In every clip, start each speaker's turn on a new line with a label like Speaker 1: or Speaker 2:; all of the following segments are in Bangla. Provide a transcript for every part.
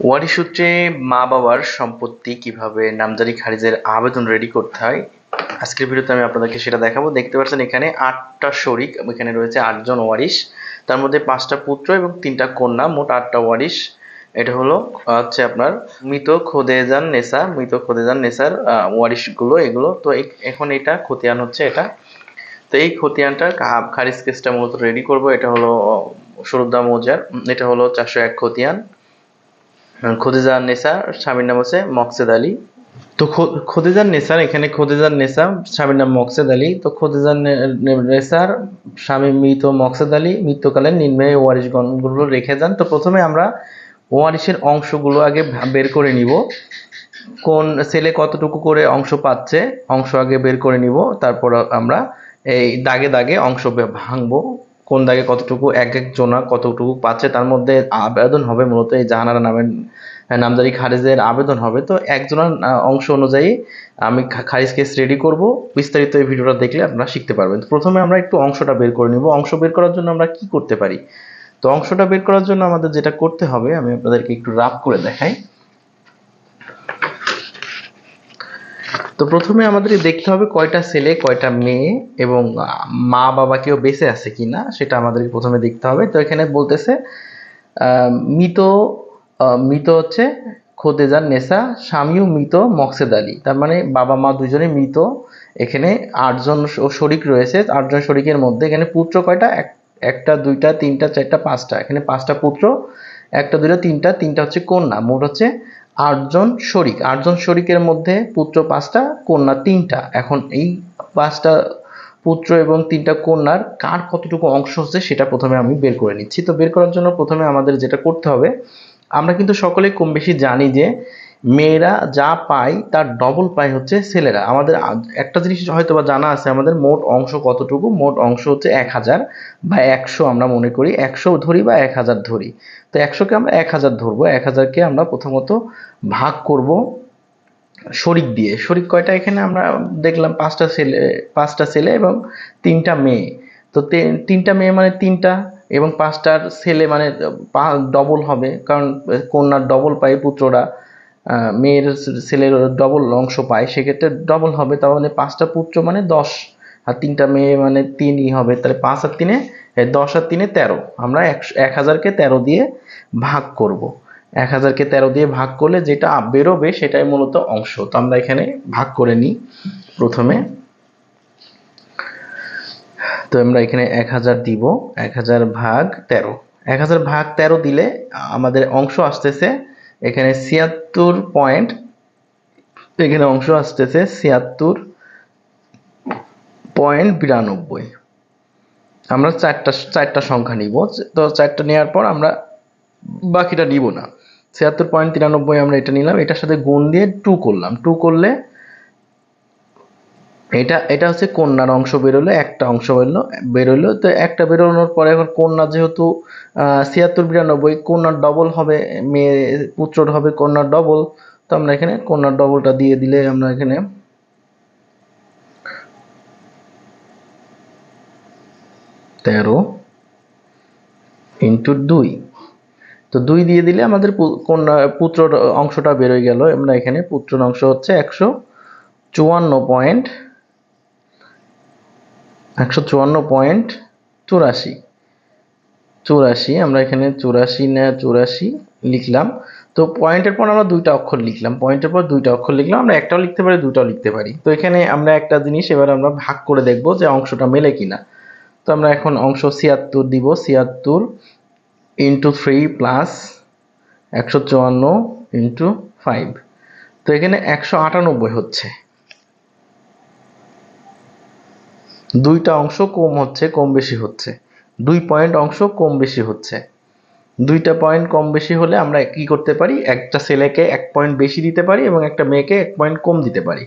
Speaker 1: ওয়ারি সূত্রে মা বাবার সম্পত্তি কীভাবে নামজারি খারিজের আবেদন রেডি করতে হয়, আজকের ভিডিওতে আমি আপনাদেরকে সেটা দেখাবো। দেখতে পাচ্ছেন এখানে আটটা শরিক, এখানে রয়েছে আটজন ওয়ারিশ, তার মধ্যে পাঁচটা পুত্র এবং তিনটা কন্যা, মোট আটটা ওয়ারিশ। এটা হলো, হচ্ছে আপনার মৃত খোদেজান নেসা, মৃত খোদেজান নেসার ওয়ারিশগুলো, এগুলো। তো এখন এটা খতিয়ান হচ্ছে এটা। তো এই খতিয়ানটা খারিজ কেসটা মূলত রেডি করব। এটা হলো, সরুদ্দা মৌজার এটা হলো চারশো এক খতিয়ান। খদিজা নেসা, স্বামীর নাম হচ্ছে মকসেদ আলী। তো খদিজার নেসার, এখানে খদিজার নেসা, স্বামীর নাম মকসেদ আলী। তো খদিজার নেসার, স্বামী মৃত মকসেদ আলী, মৃত্যুকালীন নিম্নে ওয়ারিশগণগুলো রেখে যান। তো প্রথমে আমরা ওয়ারিশের অংশগুলো আগে বের করে নিব। কোন ছেলে কতটুকু করে অংশ পাচ্ছে, অংশ আগে বের করে নিব। তারপর আমরা এই দাগে দাগে অংশ ভাঙবো। কোন দাগে কতটুকু, এক এক জনা কতটুকু পাচ্ছে, তার মধ্যে আবেদন হবে মূলত এই জাহানারা নামের নামজারি খারিজের আবেদন হবে। তো একজনের অংশ অনুযায়ী আমি খারিজ কেস রেডি করব। বিস্তারিত এই ভিডিওটা দেখলে আপনারা শিখতে পারবেন। তো প্রথমে আমরা একটু অংশটা বের করে নিব। অংশ বের করার জন্য আমরা কি করতে পারি? তো অংশটা বের করার জন্য আমাদের যেটা করতে হবে, আমি আপনাদেরকে একটু রাফ করে দেখাই। তো প্রথমে আমাদের দেখতে হবে কয়টা ছেলে, কয়টা মেয়ে এবং মা বাবা কেউ বেঁচে আছে কিনা সেটা আমাদেরকে প্রথমে দেখতে হবে। তো এখানে বলতেছে মৃত মৃত হচ্ছে খোদেজান নেসা স্বামীও মৃত, মকসেদ আলী। তার মানে বাবা মা দুজনে মৃত। এখানে আটজন শরিক রয়েছে, আটজন শরিকের মধ্যে। এখানে পুত্র কয়টা? এক- একটা, দুইটা, তিনটা, চারটা, পাঁচটা। এখানে পাঁচটা পুত্র, একটা, দুইটা, তিনটা তিনটা হচ্ছে কন্যা, মোট হচ্ছে আটজন শরিক। আটজন শরিকের মধ্যে পুত্র পাঁচটা, কন্যা তিনটা। এখন এই পাঁচটা পুত্র এবং তিনটা কন্যার কার কতটুকু অংশ হচ্ছে সেটা প্রথমে আমি বের করে নিচ্ছি। তো বের করার জন্য প্রথমে আমাদের যেটা করতে হবে, আমরা কিন্তু সকলে কম বেশি জানি যে মেয়েরা যা পায় তার ডবল পায় হচ্ছে ছেলেরা। আমাদের একটা জিনিস হয়তো বা জানা আছে, আমাদের মোট অংশ কতটুকু? মোট অংশ হচ্ছে এক হাজার বা একশো আমরা মনে করি, একশো ধরি বা এক হাজার ধরি। তো একশোকে আমরা এক হাজার ধরবো, এক হাজারকে আমরা প্রথমত ভাগ করব শরিক দিয়ে। শরিক কয়টা এখানে আমরা দেখলাম, পাঁচটা ছেলে পাঁচটা ছেলে এবং তিনটা মেয়ে। তো তিনটা মেয়ে মানে তিনটা এবং পাঁচটার ছেলে মানে ডবল হবে, কারণ কন্যার ডবল পায় পুত্ররা মেয়ের ছেলের ডবল অংশ পায়, সেক্ষেত্রে ডবল হবে, তাহলে পাঁচটা পুত্র মানে দশ। আর তিনটা মেয়ে মানে তিনই হবে, তাহলে পাঁচ আর তিনে দশ আর তিনে তেরো। আমরা এক হাজারকে তেরো দিয়ে ভাগ করব। এক হাজারকে তেরো দিয়ে ভাগ করলে যেটা বেরোবে সেটাই মূলত অংশ। তো আমরা এখানে ভাগ করে নিই প্রথমে। তো আমরা এখানে এক হাজার দিব, এক হাজার ভাগ তেরো। এক হাজার ভাগ তেরো দিলে আমাদের অংশ আসতেছে এখানে ছিয়াত্তর পয়েন্ট এখানে অংশ আসতেছে ছিয়াত্তর পয়েন্ট বিরানব্বই। আমরা চারটা চারটা সংখ্যা নিব। তো চারটা নেওয়ার পর আমরা বাকিটা নিব না। ছিয়াত্তর পয়েন্ট তিরানব্বই আমরা এটা নিলাম। এটার সাথে গুণ দিয়ে টু করলাম। টু করলে এটা এটা হচ্ছে কন্যার অংশ বেরোলো, একটা অংশ বেরোলো বেরোলো। তো একটা বেরোনোর পরে এখন কন্যা যেহেতু ছিয়াত্তর বিরানব্বই কন্যার ডবল হবে, মেয়ে পুত্রর হবে কন্যার ডবল তো আমরা এখানে কন্যার ডবলটা দিয়ে দিলে আমরা এখানে তেরো ইন্টু দুই। তো দুই দিয়ে দিলে আমাদের কন্যা পুত্রর অংশটা বেরোয় গেল। আমরা এখানে পুত্রর অংশ হচ্ছে একশো চুয়ান্ন পয়েন্ট একশো চুয়ান্ন পয়েন্ট চুরাশি। চুরাশি, আমরা এখানে চুরাশি না, চুরাশি লিখলাম। তো পয়েন্টের পর আমরা দুইটা অক্ষর লিখলাম। পয়েন্টের পর দুইটা অক্ষর লিখলাম, আমরা একটাও লিখতে পারি দুটাও লিখতে পারি। তো এখানে আমরা একটা জিনিস, এবার আমরা ভাগ করে দেখব যে অংশটা মেলে কিনা। তো আমরা এখন অংশ ছিয়াত্তর দিব, ছিয়াত্তর ইন্টু থ্রি প্লাস একশো চুয়ান্ন ইন্টু ফাইভ তো এখানে একশো আটানব্বই হচ্ছে। দুইটা অংশ কম হচ্ছে, কম বেশি হচ্ছে। দুই পয়েন্ট অংশ কম বেশি হচ্ছে। দুইটা পয়েন্ট কম বেশি হলে আমরা কি করতে পারি? একটা ছেলেকে এক পয়েন্ট বেশি দিতে পারি এবং একটা মেয়েকে এক পয়েন্ট কম দিতে পারি।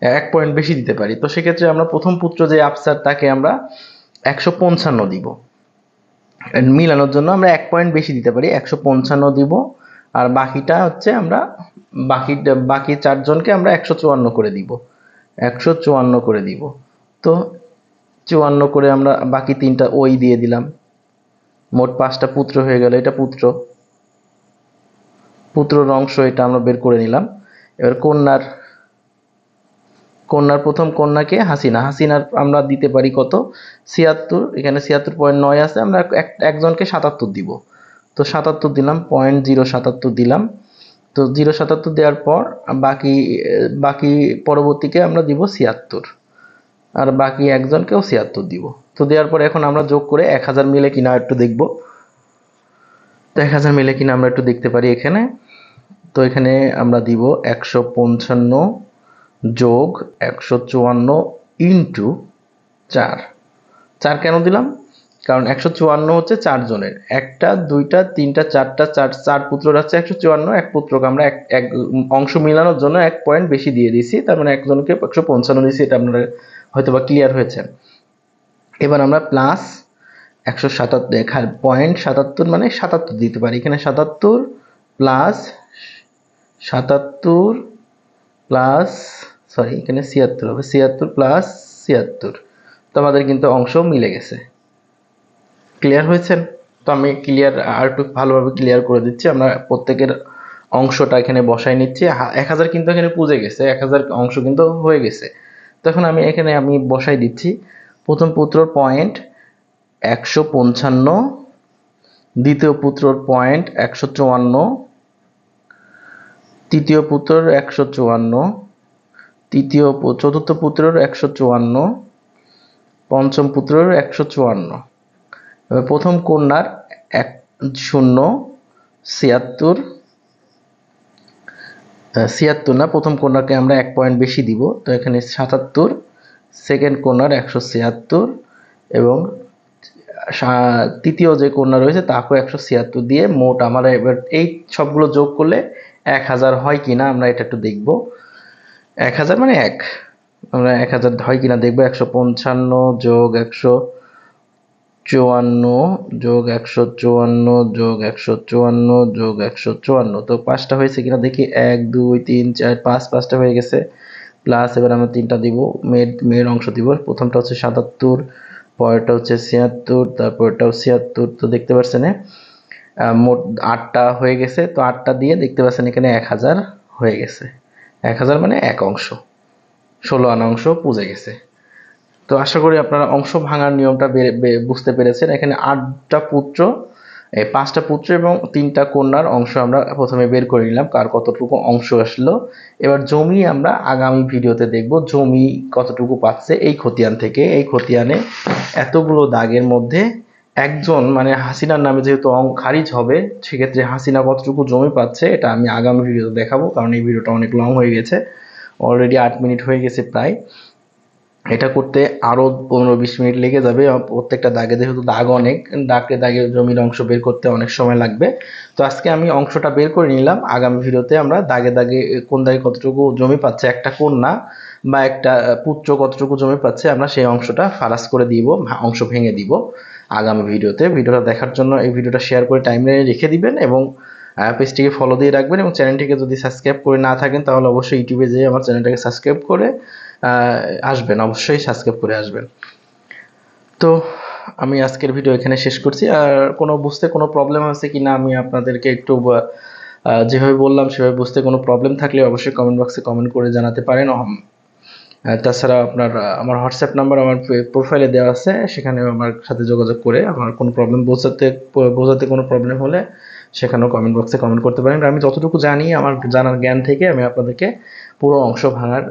Speaker 1: এক পয়েন্ট বেশি দিতে পারি। তো সেক্ষেত্রে আমরা প্রথম পুত্র যে আফসার, তাকে আমরা একশো পঞ্চান্ন দিব। মিলানোর জন্য আমরা এক পয়েন্ট বেশি দিতে পারি, একশো পঞ্চান্ন দিব। আর বাকিটা হচ্ছে আমরা বাকি বাকি চারজনকে আমরা একশো চুয়ান্ন করে দিব। একশো চুয়ান্ন করে দিব। তো চুয়ান্ন করে আমরা বাকি তিনটা ওই দিয়ে দিলাম। মোট পাঁচটা পুত্র হয়ে গেল। এটা পুত্র। পুত্রর অংশ এটা আমরা বের করে নিলাম। এবার কন্যার কন্যার প্রথম কন্যাকে হাসিনা। হাসিনার আমরা দিতে পারি কত? ছিয়াত্তর। এখানে ছিয়াত্তর পয়েন্ট নয় আছে। আমরা এক- একজনকে সাতাত্তর দিব। তো সাতাত্তর দিলাম পয়েন্ট জিরো সাতাত্তর দিলাম। তো জিরো সাতাত্তর দেওয়ার পর বাকি বাকি পরবর্তীকে আমরা দিব ছিয়াত্তর। আর বাকি একজনকেও ছিয়াত্তর দিব। তো দেওয়ার পরে এখন আমরা যোগ করে এক হাজার মিলে কিনা একটু দেখব। তো এক হাজার মিলে কিনা আমরা একটু দেখতে পারি এখানে। তো এখানে আমরা দিব একশো পঞ্চান্ন যোগ একশো চুয়ান্ন ইন্টু চার। চার কেন দিলাম? কারণ একশো চুয়ান্ন হচ্ছে চারজনের। একটা, দুইটা, তিনটা, চারটা, চার চার পুত্র আছে একশো চুয়ান্ন, এক পুত্রকে আমরা এক এক অংশ মিলানোর জন্য এক পয়েন্ট বেশি দিয়ে দিয়েছি, তার মানে একজনকে একশো পঞ্চান্ন দিয়েছি, এটা আপনারা হয়তো বা ক্লিয়ার হয়েছে। এবার আমরা প্লাস একশো সাতাত্তর পয়েন্ট সাতাত্তর মানে সাতাত্তর দিতে পারি। এখানে সাতাত্তর প্লাস সাতাত্তর প্লাস সরি এখানে ছিয়াত্তর হবে। ছিয়াত্তর প্লাস ছিয়াত্তর। তো আমাদের কিন্তু অংশ মিলে গেছে। ক্লিয়ার হয়েছেন তো আমি ক্লিয়ার আর একটু ভালোভাবে ক্লিয়ার করে দিচ্ছি। আমরা প্রত্যেকের অংশটা এখানে বসাই নিচ্ছি। এক হাজার কিন্তু এখানে পুজে গেছে, এক হাজার অংশ কিন্তু হয়ে গেছে। তখন আমি এখানে আমি বসাই দিচ্ছি। প্রথম পুত্রর পয়েন্ট একশো পঞ্চান্ন, দ্বিতীয় পুত্রর পয়েন্ট একশো চুয়ান্ন, তৃতীয় পুত্রর একশো চুয়ান্ন, তৃতীয় চতুর্থ পুত্রর একশো চুয়ান্ন, পঞ্চম পুত্রর একশো চুয়ান্ন। প্রথম কন্যার এক শূন্য ছিয়াত্তর ছিয়াত্তর না, প্রথম কন্যাকে আমরা এক পয়েন্ট বেশি দিব, তো এখানে সাতাত্তর সেকেন্ড কন্যার একশো ছিয়াত্তর এবং তৃতীয় যে কন্যা রয়েছে তাকেও একশো ছিয়াত্তর দিয়ে মোট আমরা এবার এই সবগুলো যোগ করলে এক হাজার হয় কিনা আমরা এটা একটু দেখব। এক হাজার মানে এক, আমরা এক হাজার হয় কিনা দেখব, একশো পঞ্চান্ন যোগ একশো চুয়ান্ন যোগ একশো চুয়ান্ন যোগ একশো চুয়ান্ন যোগ একশো চুয়ান্ন। তো পাঁচটা হয়েছে কিনা দেখি। এক, দুই, তিন, চার, পাঁচ, পাঁচটা হয়ে গেছে। প্লাস এবার আমরা তিনটা দিব মেয়ের মেয়ের অংশ দিব। প্রথমটা হচ্ছে সাতাত্তর, পরেরটা হচ্ছে ছিয়াত্তর তারপরটাও ছিয়াত্তর। তো দেখতে পাচ্ছেন মোট আটটা হয়ে গেছে। তো আটটা দিয়ে দেখতে পাচ্ছেন এখানে এক হাজার হয়ে গেছে। এক হাজার মানে এক অংশ। ষোলো আনা অংশ পুজে গেছে। তো আশা করি আপনারা অংশ ভাঙার নিয়মটা বুঝতে পেরেছেন। এখানে আটটা পুত্র, এই পাঁচটা পুত্র এবং তিনটা কন্যার অংশ আমরা প্রথমে বের করে নিলাম, কার কতটুকু অংশ আসলো। এবার জমি আমরা আগামী ভিডিওতে দেখব, জমি কতটুকু পাচ্ছে এই খতিয়ান থেকে। এই খতিয়ানে এতগুলো দাগের মধ্যে একজন মানে হাসিনার নামে যেহেতু অং- খারিজ হবে, সেক্ষেত্রে হাসিনা কতটুকু জমি পাচ্ছে, এটা আমি আগামী ভিডিওতে দেখাবো, কারণ এই ভিডিওটা অনেক লং হয়ে গেছে। অলরেডি আট মিনিট হয়ে গেছে প্রায়। এটা করতে আরও পনেরো বিশ মিনিট লেগে যাবে। প্রত্যেকটা দাগে যেহেতু দাগ অনেক দাগে দাগে জমির অংশ বের করতে অনেক সময় লাগবে। তো আজকে আমি অংশটা বের করে নিলাম। আগামী ভিডিওতে আমরা দাগে দাগে কোন দাগে কতটুকু জমি পাচ্ছে, একটা কন্যা বা একটা পুত্র কতটুকু জমি পাচ্ছে, আমরা সেই অংশটা ফারাস করে দিব, অংশ ভেঙে দিব আগামী ভিডিওতে। ভিডিওটা দেখার জন্য এই ভিডিওটা শেয়ার করে টাইমলাইনে রেখে দিবেন এবং পেজটিকে ফলো দিয়ে রাখবেন এবং চ্যানেলটিকে যদি সাবস্ক্রাইব করে না থাকেন, তাহলে অবশ্যই ইউটিউবে যেয়ে আমার চ্যানেলটাকে সাবস্ক্রাইব করে আসবেন, অবশ্যই সাবস্ক্রাইব করে আসবেন। তো আমি আজকের ভিডিও এখানে শেষ করছি। আর কোনো বুঝতে কোনো প্রবলেম আছে কি না আমি আপনাদেরকে একটু যেভাবে বললাম সেভাবে বুঝতে কোনো প্রবলেম থাকলে অবশ্যই কমেন্ট বক্সে কমেন্ট করে জানাতে পারেন। তাছাড়া আপনার আমার হোয়াটসঅ্যাপ নাম্বার আমার প্রোফাইলে দেওয়া আছে সেখানে আমার সাথে যোগাযোগ করে আমার কোনো প্রবলেম বোঝাতে বোঝাতে কোনো প্রবলেম হলে সেখানেও কমেন্ট বক্সে কমেন্ট করতে পারেন। আমি যতটুকু জানি, আমার জানার জ্ঞান থেকে আমি আপনাদেরকে পুরো অংশ ভাঙার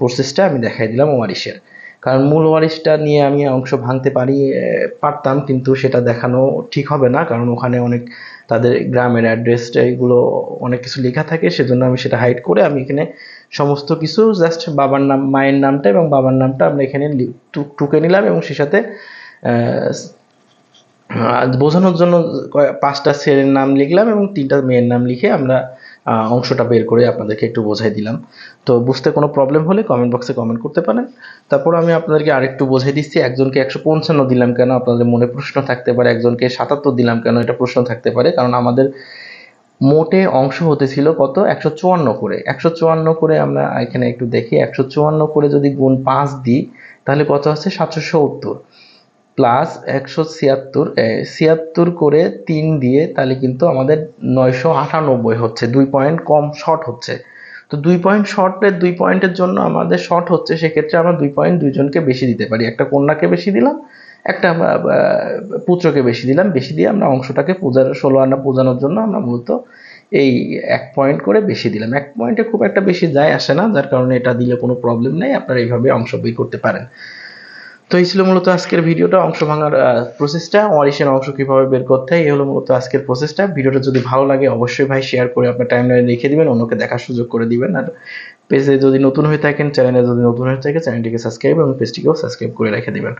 Speaker 1: প্রসেসটা আমি দেখাই দিলাম ওয়ারিশের কারণ মূল ওয়ারিশটা নিয়ে আমি অংশ ভাঙতে পারি পারতাম, কিন্তু সেটা দেখানো ঠিক হবে না, কারণ ওখানে অনেক তাদের গ্রামের অ্যাড্রেসটা এগুলো অনেক কিছু লেখা থাকে, সেজন্য আমি সেটা হাইড করে আমি এখানে সমস্ত কিছু জাস্ট বাবার নাম, মায়ের নামটা এবং বাবার নামটা আমরা এখানে টুকে নিলাম এবং সে সাথে বোঝানোর জন্য পাঁচটা ছেলের নাম লিখলাম এবং তিনটা মেয়ের নাম লিখে আমরা অংশটা বের করে আপনাদেরকে একটু বোঝাই দিলাম। তো বুঝতে কোনো প্রবলেম হলে কমেন্ট বক্সে কমেন্ট করতে পারেন। তারপর আমি আপনাদেরকে আরেকটু বোঝাই দিচ্ছি, একজনকে একশো পঞ্চান্ন দিলাম কেন? আপনাদের মনে প্রশ্ন থাকতে পারে, একজনকে সাতাত্তর দিলাম কেন? এটা প্রশ্ন থাকতে পারে, কারণ আমাদের মোটে অংশ হতে ছিল কত? একশো চুয়ান্ন করে। একশো চুয়ান্ন করে আমরা এখানে একটু দেখি। একশো চুয়ান্ন করে যদি গুণ পাঁচ দিই, তাহলে কত হচ্ছে সাতশো সত্তর। প্লাস একশো ছিয়াত্তর ছিয়াত্তর করে তিন দিয়ে তাহলে কিন্তু আমাদের নয়শো আটানব্বই হচ্ছে। দুই পয়েন্ট কম শর্ট হচ্ছে। তো দুই পয়েন্ট শর্টের দুই পয়েন্টের জন্য আমাদের শর্ট হচ্ছে, সেক্ষেত্রে আমরা দুই পয়েন্ট দুইজনকে বেশি দিতে পারি। একটা কন্যাকে বেশি দিলাম, একটা পুত্রকে বেশি দিলাম। বেশি দিয়ে আমরা অংশটাকে পূজার, ষোলো আনা পূজানোর জন্য আমরা মূলত এই এক পয়েন্ট করে বেশি দিলাম। এক পয়েন্টে খুব একটা বেশি যায় আসে না, যার কারণে এটা দিলে কোনো প্রবলেম নেই। আপনারা এইভাবে অংশ বের করতে পারেন। তো এই ছিল মূলত আজকের ভিডিওটা, অংশ ভাঙার প্রসেসটা ওয়ারিশের অংশ কীভাবে বের করতে হয়, এই হলো মূলত আজকের প্রসেসটা ভিডিওটা যদি ভালো লাগে, অবশ্যই ভাই শেয়ার করে আপনার টাইমলাইনে রেখে দিবেন, অন্যকে দেখার সুযোগ করে দিবেন। আর পেজে যদি নতুন হয়ে থাকেন চ্যানেলে যদি নতুন হয়ে থাকে চ্যানেলটিকে সাবস্ক্রাইব এবং পেজটিকেও সাবস্ক্রাইব করে রেখে দিবেন।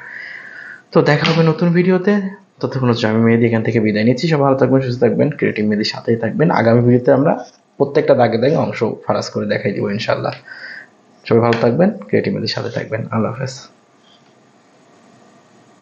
Speaker 1: তো দেখা হবে নতুন ভিডিওতে। ততক্ষণ হচ্ছে আমি মেয়েদি এখান থেকে বিদায় নিচ্ছি। সব ভালো থাকবেন, সুস্থ থাকবেন ক্রিয়েটিভ মেহেদির সাথেই থাকবেন। আগামী ভিডিওতে আমরা প্রত্যেকটা দাগে দাগে অংশ ফারাস করে দেখাই দিব ইনশাল্লাহ সবাই ভালো থাকবেন ক্রিয়েটিভ মেহেদির সাথে থাকবেন। আল্লাহ হাফেজ।